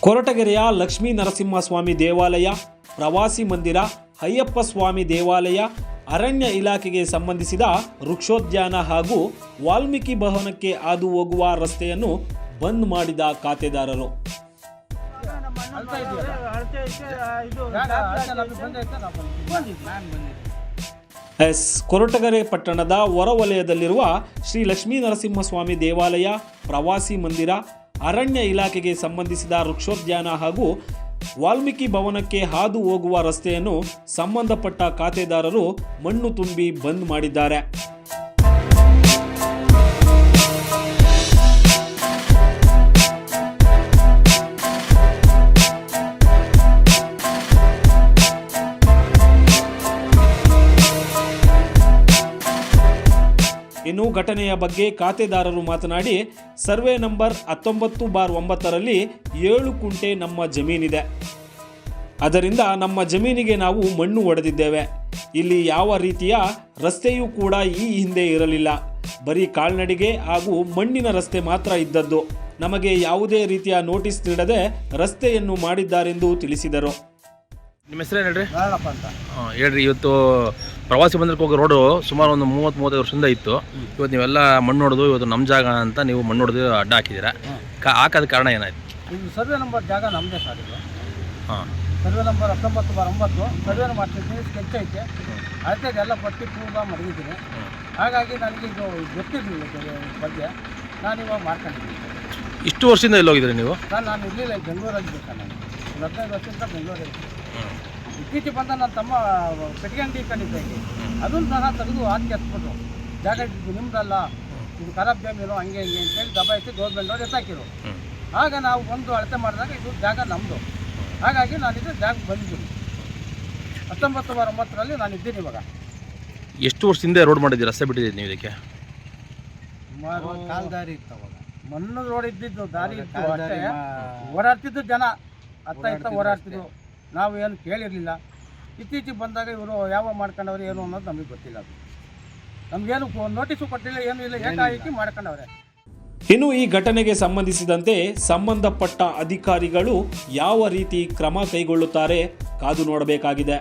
ಕೊರಟಗೆರೆಯ ಲಕ್ಷ್ಮೀ ನರಸಿಂಹಸ್ವಾಮಿ ದೇವಾಲಯ, ಪ್ರವಾಸಿ ಮಂದಿರ, ಅಯ್ಯಪ್ಪ ಸ್ವಾಮಿ ದೇವಾಲಯ, ಅರಣ್ಯ ಇಲಾಖೆಗೆ ಸಂಬಂಧಿಸಿದ ವೃಕ್ಷೋದ್ಯಾನ ಹಾಗೂ ವಾಲ್ಮೀಕಿ ಭವನಕ್ಕೆ ಹಾದು ಹೋಗುವ ರಸ್ತೆಯನ್ನು ಬಂದ್ ಮಾಡಿದ ಖಾತೆದಾರರು. ಎಸ್, ಕೊರಟಗೆರೆ ಪಟ್ಟಣದ ಹೊರವಲಯದಲ್ಲಿರುವ ಶ್ರೀ ಲಕ್ಷ್ಮೀ ನರಸಿಂಹಸ್ವಾಮಿ ದೇವಾಲಯ, ಪ್ರವಾಸಿ ಮಂದಿರ ಅರಣ್ಯ ಇಲಾಖೆಗೆ ಸಂಬಂಧಿಸಿದ ವೃಕ್ಷೋದ್ಯಾನ ಹಾಗೂ ವಾಲ್ಮೀಕಿ ಭವನಕ್ಕೆ ಹಾದು ಹೋಗುವ ರಸ್ತೆಯನ್ನು ಸಂಬಂಧಪಟ್ಟ ಖಾತೆದಾರರು ಮಣ್ಣು ತುಂಬಿ ಬಂದ್ ಮಾಡಿದ್ದಾರೆ. ಇನ್ನು ಘಟನೆಯ ಬಗ್ಗೆ ಖಾತೆದಾರರು ಮಾತನಾಡಿ ಸರ್ವೆ ನಂಬರ್ ಹತ್ತೊಂಬತ್ತು ಬಾರ್ ಒಂಬತ್ತರಲ್ಲಿ ಏಳು ಕುಂಟೆ ನಮ್ಮ ಜಮೀನಿದೆ. ಅದರಿಂದ ನಮ್ಮ ಜಮೀನಿಗೆ ನಾವು ಮಣ್ಣು ಒಡೆದಿದ್ದೇವೆ. ಇಲ್ಲಿ ಯಾವ ರೀತಿಯ ರಸ್ತೆಯೂ ಕೂಡ ಈ ಹಿಂದೆ ಇರಲಿಲ್ಲ. ಬರೀ ಕಾಲ್ನಡಿಗೆ ಹಾಗೂ ಮಣ್ಣಿನ ರಸ್ತೆ ಮಾತ್ರ ಇದ್ದದ್ದು. ನಮಗೆ ಯಾವುದೇ ರೀತಿಯ ನೋಟಿಸ್ ನೀಡದೆ ರಸ್ತೆಯನ್ನು ಮಾಡಿದ್ದಾರೆಂದು ತಿಳಿಸಿದರು. ನಿಮ್ಮ ಹೆಸರು ಹೇಳ್ರಿ? ನಾರಾಯಣಪ್ಪ ಅಂತ. ಹಾಂ ಹೇಳ್ರಿ ಇವತ್ತು ಪ್ರವಾಸಿ ಬಂದಕ್ಕೆ ಹೋಗೋ ರೋಡು ಸುಮಾರು ಒಂದು ಮೂವತ್ತು ಮೂವತ್ತೈದು ವರ್ಷದಿಂದ ಇತ್ತು. ಇವತ್ತು ನೀವೆಲ್ಲ ಮಣ್ಣು ಹೊಡೆದು ಇವತ್ತು ನಮ್ಮ ಜಾಗ ಅಂತ ನೀವು ಮಣ್ಣು ಹೊಡೆದು ಅಡ್ಡ ಹಾಕಿದ್ದೀರಾ. ಕಾ ಹಾಕೋದ ಕಾರಣ ಏನಾಯ್ತು? ಇದು ಸರ್ವೆ ನಂಬರ್ ಜಾಗ ನಮ್ಮದೇ ಸರ್ ಇದು. ಹಾಂ. ಸರ್ವೆ ನಂಬರ್ ಹತ್ತೊಂಬತ್ತು ಬಾರ್ ಒಂಬತ್ತು. ಸರ್ವೆ ಮಾಡ್ತಿದ್ದೀನಿ ಸ್ಕೆಚ್ ಐತೆ. ಅದಕ್ಕೆ ಎಲ್ಲ ಪಟ್ಟಿ ಪೂರ್ವ ಮಡಗಿದ್ದೀನಿ ಹಾಗಾಗಿ ನನಗೆ ಇದು ಗೊತ್ತಿರಲಿಲ್ಲ ಇದ್ರ ಬಗ್ಗೆ. ನಾನು ಇವಾಗ ಮಾಡ್ಕೊಂಡಿದ್ದೀನಿ. ಇಷ್ಟು ವರ್ಷದಿಂದ ಎಲ್ಲಿ ಹೋಗಿದ್ರಿ ನೀವು? ನಾನು ನಾನು ಇರಲಿಲ್ಲ ಬೆಂಗಳೂರಲ್ಲಿ ಬೇಕಾ ನಾನು. ಹದಿನೈದು ವರ್ಷದಿಂದ ಬೆಂಗಳೂರಲ್ಲಿ ಇತ್ತೀಚೆಗೆ ಬಂದ ನನ್ನ ತಮ್ಮ ಪೆಟ್ಟಿಗೆ ಅಂಗಡಿ ಅದನ್ನು ಸಹ ತೆಗೆದು ಹಾಕಿ ಹತ್ಬಿಟ್ರು ಜಾಗ ಇದು ನಿಮ್ದಲ್ಲ ಇದು ಖರಾಬ್ ಜಮೀನು ಹಂಗೆ ಹಿಂಗೆ ಅಂತೇಳಿ ದಬಾಯಿಸಿ ಗೌರ್ಮೆಂಟ್ ಅವ್ರು ಎತ್ತಾಕಿರು. ಆಗ ನಾವು ಬಂದು ಅಳತೆ ಮಾಡಿದಾಗ ಇದು ಜಾಗ ನಮ್ಮದು ಹಾಗಾಗಿ ನಾನಿದು ಜಾಗ ಬಂದಿದ್ದೀನಿ. ಹತ್ತೊಂಬತ್ತು ನೂರ ಒಂಬತ್ತರಲ್ಲಿ ನಾನು ಇದ್ದೀನಿ ಇವಾಗ. ಎಷ್ಟು ವರ್ಷದಿಂದ ರೋಡ್ ಮಾಡಿದ್ದೀರಿ? ರಸ್ತೆ ಬಿಟ್ಟಿದ್ದೀರಿ ನೀವು ಇದಕ್ಕೆ? ಸುಮಾರು ದಾರಿ ಇತ್ತು ಅವಾಗ. ಮಣ್ಣು ರೋಡ್ ಇದ್ದಿದ್ದು ದಾರಿ ಇತ್ತು ಅಷ್ಟೇ. ಓಡಾಡ್ತಿದ್ದು ಜನ. ಅತ್ತ ಇತ್ತ ಓಡಾಡ್ತಿದ್ರು ನಾವು ಏನು ಕೇಳಿರಲಿಲ್ಲ. ಇತ್ತೀಚೆಗೆ ಬಂದಾಗ ಇವರು ಯಾವ ಮಾಡ್ಕೊಂಡವ್ರೆ ಏನು ಅನ್ನೋದು ನಮಗೆ ಗೊತ್ತಿಲ್ಲ ಅದು. ನಮಗೇನು ನೋಟಿಸು ಕೊಟ್ಟಿಲ್ಲ ಏನೂ ಇಲ್ಲ ಏಕಾಏಕಿ ಮಾಡ್ಕೊಂಡವ್ರೆ. ಇನ್ನು ಈ ಘಟನೆಗೆ ಸಂಬಂಧಿಸಿದಂತೆ ಸಂಬಂಧಪಟ್ಟ ಅಧಿಕಾರಿಗಳು ಯಾವ ರೀತಿ ಕ್ರಮ ಕೈಗೊಳ್ಳುತ್ತಾರೆ ಕಾದು ನೋಡಬೇಕಾಗಿದೆ.